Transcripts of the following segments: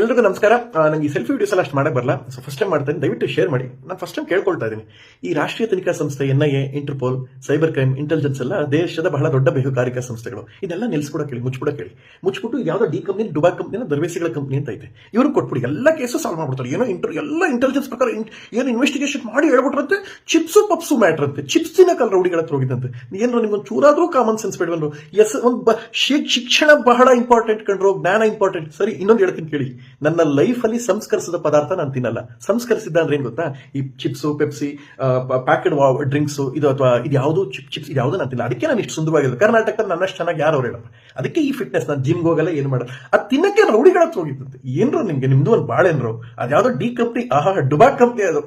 ಎಲ್ರಿಗೂ ನಮಸ್ಕಾರ. ನನಗೆ ನಂಗೆ ಈ ಸೆಲ್ಫಿ ವಿಡಿಯೋಸ್ ಎಲ್ಲ ಅಷ್ಟು ಮಾಡಕ್ ಬರಲ್ಲ. ಸೊ ಫಸ್ಟ್ ಟೈಮ್ ಮಾಡ್ತೇನೆ. ದಯವಿಟ್ಟು ಶೇರ್ ಮಾಡಿ. ನಾನು ಫಸ್ಟ್ ಟೈಮ್ ಕೇಳ್ಕೊಳ್ತಾ ಇದ್ದೀನಿ ಈ ರಾಷ್ಟ್ರೀಯ ತನಿಖಾ ಸಂಸ್ಥೆ N I A Interpol cyber crime intelligence ಎಲ್ಲ ದೇಶದ ಬಹಳ ದೊಡ್ಡ ಬೇಹುಗಾರಿಕಾ ಸಂಸ್ಥೆಗಳು. ಇದೆಲ್ಲ ನಿಲ್ಸ್ಕೊಡಕ್ ಹೇಳಿ ಮುಚ್ಚಿಬಿಡಕ್ಕೆ ಹೇಳಿ ಮುಚ್ಬಿಟ್ಟು ಯಾವುದೋ ಡಿ ಕಂಪ್ನಿ ಡುಬಾ ಕಂಪ್ನಿನ ದರ್ವೇಸಿಗಳ ಕಂಪ್ನಿ ಅಂತ ಐತೆ. ಇವರು ಕೊಟ್ಬಿಡಿ. ಎಲ್ಲ ಕೇಸು ಸಾಲ್ವ್ ಮಾಡ್ಬಿಡ್ತಾರೆ. ಏನೋ ಇಂಟರ್ ಎಲ್ಲ ಇಂಟೆಲಿಜೆನ್ಸ್ ಪ್ರಕಾರ ಏನು ಇನ್ವೆಸ್ಟಿಗೇಷನ್ ಮಾಡಿ ಹೇಳ್ಬಿಟ್ರಂತೆ. ಚಿಪ್ಸು, ಪಪ್ಸು ಮ್ಯಾಟ್ರ್ ಅಂತೆ. ಚಿಪ್ಸಿನ ಕಲ್ ರೌಡಿಗಳ ಹತ್ರ ಹೋಗಿದ್ದಂತೆ. ಏನೋ ನಿಮ್ಗೊಂದು ಚೂರಾದ್ರೂ ಕಾಮನ್ ಸೆನ್ಸ್ ಬೇಡವನು ಎಸ್, ಒಂದು ಶಿಕ್ಷಣ ಬಹಳ ಇಂಪಾರ್ಟೆಂಟ್ ಕಂಡ್ರು ಜ್ಞಾನ ಇಂಪಾರ್ಟೆಂಟ್ ಸರಿ, ಇನ್ನೊಂದು ಹೇಳ್ತೀನಿ ಕೇಳಿ. ನನ್ನ ಲೈಫ್ ಅಲ್ಲಿ ಸಂಸ್ಕರಿಸಿದ ಪದಾರ್ಥ ನಾನು ತಿನ್ನಲ್ಲ. ಸಂಸ್ಕರಿಸಿದ್ದ ಅಂದ್ರೆ ಏನ್ ಗೊತ್ತಾ? ಈ ಚಿಪ್ಸು, ಪೆಪ್ಸಿ ಪ್ಯಾಕೆಡ್ ಡ್ರಿಂಕ್ಸ್ ಇದು ಅಥವಾ ಇದು ಯಾವುದು ಚಿಪ್, ಚಿಪ್ಸ್, ಇದು ಯಾವುದು ನಾನು ತಿನ್ನಲ್ಲ. ಅದಕ್ಕೆ ನಾನು ಇಷ್ಟು ಸುಂದರವಾಗಿರೋದು. ಕರ್ನಾಟಕದಲ್ಲಿ ನನ್ನಷ್ಟು ಚೆನ್ನಾಗಿ ಯಾರು ಅವ್ರು ಹೇಳಲ್ಲ ಅದಕ್ಕೆ ಈ ಫಿಟ್ನೆಸ್ ನಾನು ಜಿಮ್ಗೆ ಹೋಗಲ್ಲ, ಏನು ಮಾಡಲ್ಲ. ಅದು ತಿನ್ನಕ್ಕೆ ರೌಡಿಗಳ ಹೋಗಿದ್ದಂತೆ. ಏನ್ರು ನಿಮ್ಗೆ, ನಿಮ್ದು ಒಂದು ಬಾಳೆನ್ರು ಅದ್ಯಾವುದೋ ಡಿ ಕಂಪ್ನಿ ಆಹಾ, ಡುಬಾ ಕಂಪ್ನಿ ಅದು.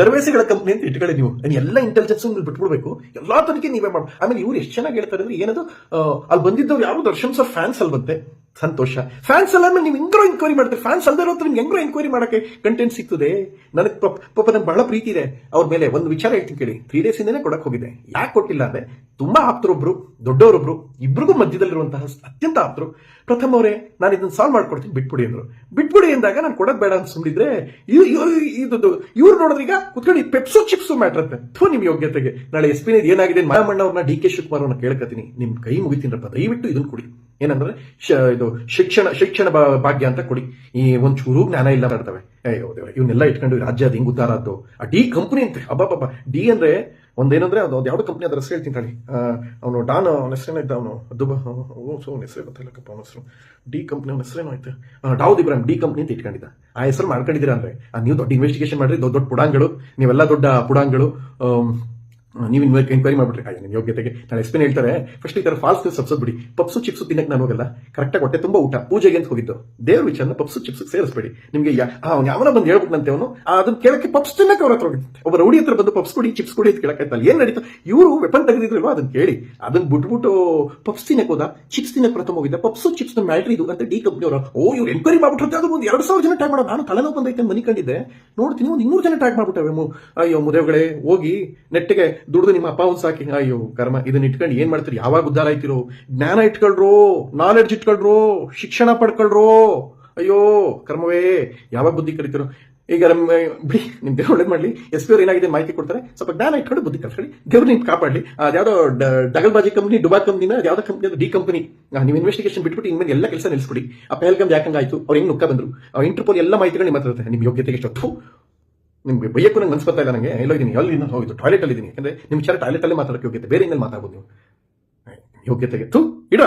ದರ್ವೇಸಿಗಳ ಕಂಪ್ನಿ ಅಂತ ಇಟ್ಕೊಳ್ಳಿ ನೀವು. ಅದ್ ಎಲ್ಲ ಇಂಟೆಲಿಜೆನ್ಸ್ ಬಿಟ್ಬಿಡ್ಬೇಕು. ಎಲ್ಲಾ ತನಕ ನೀವೇ ಮಾಡಿ ಆಮೇಲೆ ಇವ್ರು ಎಷ್ಟು ಚೆನ್ನಾಗಿ ಹೇಳ್ತಾರೆ ಅಂದ್ರೆ ಏನದು? ಅಲ್ಲಿ ಬಂದಿದ್ದವ್ರು ಯಾರು? ದರ್ಶನ್ ಸರ್ ಫ್ಯಾನ್ಸ್ ಅಲ್ಲಿ ಬಂತೆ ಸಂತೋಷ. ಫ್ಯಾನ್ಸ್ ಅಂದ್ರೆ ನೀವು ಹೆಂಗ್ರೋ ಎನ್ಕ್ವೈರಿ ಮಾಡ್ತೀರಿ? ಫ್ಯಾನ್ಸ್ ಅಲ್ಲದೆ ಇರೋದ್ರೆ ನಿಮ್ಗೆ ಹೆಂಗ್ರೋ ಎನ್ಕ್ವೈರಿ ಮಾಡಕ್ಕೆ ಕಂಟೆಂಟ್ ಸಿಗ್ತದೆ? ನನಗೆ ಪಾಪ ಪಾಪ ನಂಗೆ ಬಹಳ ಪ್ರೀತಿ ಇದೆ. ಅವ್ರ ಮೇಲೆ ಒಂದು ವಿಚಾರ ಹೇಳ್ತೀನಿ ಕೇಳಿ. ತ್ರೀ ಡೇಸ್ ಇಂದನೇ ಕೊಡಕ್ಕೆ ಹೋಗಿದೆ ಯಾಕೆ ಕೊಟ್ಟಿಲ್ಲ ಅಂದ್ರೆ, ತುಂಬಾ ಆಪ್ತರೊಬ್ರು, ದೊಡ್ಡವರೊಬ್ರು, ಇಬ್ರಿಗೂ ಮಧ್ಯದಲ್ಲಿರುವಂತಹ ಅತ್ಯಂತ ಆಪ್ತರು, ಪ್ರಥಮ ಅವರೇ, ನಾನು ಇದನ್ನ ಸಾಲ್ವ್ ಮಾಡ್ಕೊಡ್ತೀನಿ, ಬಿಟ್ಬಿಡಿ ಅಂದ್ರು. ಬಿಟ್ಬಿಡಿ ಅಂದಾಗ ನಾನು ಕೊಡಕ್ ಬೇಡ ಅಂತ ಸುಮ್ಮನಿದ್ರೆ ಇದು ಇವ್ರು ನೋಡಿದ್ರೆ ಈಗ ಕುತ್ಕೊಂಡು ಪೆಪ್ಸು ಚಿಪ್ಸು ಮ್ಯಾಟ್ರ್ ಅಂತ. ಥೂ ನಿಮ್ಮ ಯೋಗ್ಯತೆಗೆ. ನಾಳೆ ಎಸ್ ಪಿನ ಏನಾಗಿದೆ ಮಾಯಮಣ್ಣವ್ರನ್ನ ಡಿ ಕೆ ಶಿವಕುಮಾರ್ ಅವ್ರನ್ನ ಕೇಳ್ಕತೀನಿ ನಿಮ್ಮ ಕೈ ಮುಗಿತೀನಪ್ಪ ದಯವಿಟ್ಟು ಇದನ್ನ ಕೊಡಿ. ಏನಂದ್ರೆ ಇದು ಶಿಕ್ಷಣ ಶಿಕ್ಷಣ ಭಾಗ್ಯ ಅಂತ ಕೊಡಿ. ಈ ಒಂಚೂರು ಜ್ಞಾನ ಇಲ್ಲ ಮಾಡ್ತವೆ ಅಯ್ಯೋ ಇವನ್ನೆಲ್ಲ ಇಟ್ಕೊಂಡು ರಾಜ್ಯ ಅದು ಹಿಂಗೆ ಉದ್ದಾರ ಅದು ಆ ಡಿ ಕಂಪ್ನಿ ಅಂತೆ. ಅಬ್ಬಬ್ಬ ಡಿ ಅಂದ್ರೆ ಒಂದೇನಂದ್ರೆ ಅದು ಅದು ಯಾವ್ದು ಕಂಪ್ನಿ ಅದ್ರ ಹೆಸರು ಹೇಳ್ತೀನಿ ಅವನು ಡಾನ್, ಅವನ ಹೆಸರೇನ ಇದ್ದ ಅವನು. ಅದು ಹೆಸರೇ ಗೊತ್ತಿಲ್ಲಕ್ಕಪ್ಪ ಅವನ ಹೆಸರು. ಡಿ ಕಂಪ್ನಿ ಅವನ ಹೆಸರೇನೋ ಆಯ್ತು ಡಾವುದ್ ಇಬ್ರಾಹಿಂ ಡಿ ಕಂಪ್ನಿ ಅಂತ ಇಟ್ಕೊಂಡಿದ್ದ. ಆ ಹೆಸರು ಮಾಡ್ಕೊಂಡಿದ್ದೀರಾ ಅಂದ್ರೆ. ನೀವು ದೊಡ್ಡ ಇನ್ವೆಸ್ಟಿಗೇಷನ್ ಮಾಡ್ರಿ, ದೊಡ್ಡ ದೊಡ್ಡ ಪುಡಾಂಗಳು ನೀವೆಲ್ಲ ದೊಡ್ಡ ಪುಡಾಂಗಳು ನೀವು ಎನ್ಕ್ವೈರಿ ಮಾಡ್ಬಿಟ್ರಿ ಕಾಯಿ ನಿಮ್ಮ ಯೋಗ್ಯತೆಗೆ. ನಾನು ಎಕ್ಸ್ಪ್ಲೇನ್ ಹೇಳ್ತಾರೆ ಫಸ್ಟ್ ಈ ಥರ ಫಾಲ್ಸ್ ನ್ಯೂಸ್ ಸಬ್ಸದ್ ಬಿಡಿ. ಪಪ್ಸು ಚಿಪ್ಸು ತಿನ್ನಕ್ಕೆ ನಾನು ಹೋಗಲ್ಲ. ಕರೆಕ್ಟಾಗಿ ಹೊಟ್ಟೆ ತುಂಬಾ ಊಟ. ಪೂಜೆಗೆ ಅಂತ ಹೋಗಿದ್ದು. ದೇವ್ರ ವಿಚಾರನ ಪಪ್ಸು ಚಿಪ್ಸ್ ಸೇರಿಸ್ಬೇಡಿ. ನಿಮಗೆ ಅವ್ನು ಯಾವನ ಬಂದು ಹೇಳ್ಬಿಟ್ಟಂತೆ ಅವನು. ಅದನ್ನ ಕೇಳಕ್ಕೆ ಪಪ್ಸ್ ತಿನ್ನಕ್ಕೆ ಅವ್ರ ಹತ್ರ ಹೋಗಿದ್ದೆ. ಒಬ್ಬ ರೌಡಿ ಹತ್ರ ಬಂದು ಪಪ್ಸ್ ಕೊಡಿ, ಚಿಪ್ಸ್ ಕೊಡಿ ಅಂತ ಕೇಳಕ್ಕಾಯ್ತಲ್ಲ. ಏನ್ ನಡೀತು? ಇವರು ವೆಪನ್ ತೆಗೆದಿದ್ರಲ್ವ? ಅದನ್ನ ಕೇಳಿ. ಅದನ್ನ ಬಿಟ್ಬಿಟ್ಟು ಪಪ್ಸ್ ತಿನ್ನಕ್ಕೆ ಹೋದ. ಚಿಪ್ಸ್ ತಿನ್ನಕ್ಕೆ ಪ್ರಥಮ ಹೋಗಿದ್ದ. ಪಪ್ಸು ಚಿಪ್ಸ್ ಮ್ಯಾಟ್ರಿ ಇದು ಅಂತ ಡಿ ಕಂಪ್ನಿ ಅವರು, ಓ, ಇವ್ರು ಎನ್ಕ್ವೈರಿ ಮಾಡ್ಬಿಟ್ರೆ ಅದು ಒಂದು ಎರಡು ಸಾವಿರ ಜನ ಟ್ಯಾಗ್ ಮಾಡೋದು. ನಾನು ತಲೆನೋವು ಬಂದೈತೆ ಮನಿ ಕಂಡಿದ್ದೆ ನೋಡ್ತೀನಿ ಒಂದು ಇನ್ನೂರು ಜನ ಟ್ಯಾಗ್ ಮಾಡ್ಬಿಟ್ಟವೆ ಅಯ್ಯೋ ಮುದೇವ್ಗಳೇ, ಹೋಗಿ ನೆಟ್ಟಿಗೆ ದುಡ್ದು ನಿಮ್ಮ ಅಪ್ಪ ಒಂದು ಸಾಕಿ. ಅಯ್ಯೋ, ಕರ್ಮ, ಇದನ್ನ ಇಟ್ಕೊಂಡು ಏನ್ ಮಾಡ್ತೀರಿ? ಯಾವಾಗ ಉದ್ದಾರ ಆಯ್ತಿರೋ? ಜ್ಞಾನ ಇಟ್ಕೊಳ್ರು ನಾಲೆಡ್ಜ್ ಇಟ್ಕೊಳ್ರು, ಶಿಕ್ಷಣ ಪಡ್ಕೊಳ್ರು. ಅಯ್ಯೋ, ಕರ್ಮವೇ, ಯಾವಾಗ ಬುದ್ಧಿ ಕಲಿತಿರೋ? ಈಗ ನಮ್ಮ, ಬಿಡಿ, ನಿಮ್ ದೇವ್ರು ಒಳ್ಳೆ ಮಾಡ್ಲಿ. ಎಸ್ ಪಿ ಅವ್ರು ಏನಾಗಿದೆ ಮಾಹಿತಿ ಕೊಡ್ತಾರೆ? ಸ್ವಲ್ಪ ಜ್ಞಾನ ಇಟ್ಕೊಂಡು ಬುದ್ಧಿ ಕಲ್ಸ್ಕೊಳ್ಳಿ. ದೇವ್ರು ನಿಮ್ ಕಾಪಾಡ್ಲಿ. ಅದ್ಯಾವುದೋ ಡಗಲ್ಬಾಜಿ ಕಂಪ್ನಿ ಡುಬಾ ಕಂಪ್ನಿನ ಯಾವ್ದೋ ಕಂಪನಿ ಅದು ಡಿ ಕಂಪನಿ ನೀವು ಇನ್ವೆಸ್ಟಿಗೇಷನ್ ಬಿಟ್ಬಿಟ್ಟು ಇನ್ಮೇಲೆ ಎಲ್ಲ ಕೆಲಸ ನಿಲ್ಸ್ಬಿಡಿ ಆ, ಪೆಹಲ್ಗಮ್ ಯಾಕಂಗಾಯ್ತು? ಅವ್ರು ಹೆಂಗ್ ನುಕ್ಕ ಬಂದ್ರು? ಇಂಟರ್ಪೋಲ್ ಎಲ್ಲ ಮಾಹಿತಿಗಳು ನಿಮ್ಮ ಹತ್ರ ನಿಮ್ಮ ಯೋಗ್ಯತೆಗೆ ಎಷ್ಟು ನಿಮ್ಗೆ ಬೈಯಕ್ಕೂ ನಂಗೆ ಅನ್ಸ್ಕೊತಾ ಇಲ್ಲ ನನಗೆ ಎಲ್ಲೋ ಇದೀನಿ ಇನ್ನೂ ಹೋಗಿದ್ದು? ಟಾಯ್ಲೆಟ್ ಅಲ್ಲಿ ಇದೀನಿ ಯಾಕಂದ್ರೆ ಟಾಯ್ಲೆಟ್ ಅಲ್ಲಿ ಮಾತಾಡೋಕೆ ಯೋಗ್ಯತೆ, ಬೇರೆ ಇನ್ನಲ್ಲಿ ಮಾತಾಡ್ಬೋದು ನೀವು? ಯೋಗ್ಯತೆಗೆ ತು ಇಡ.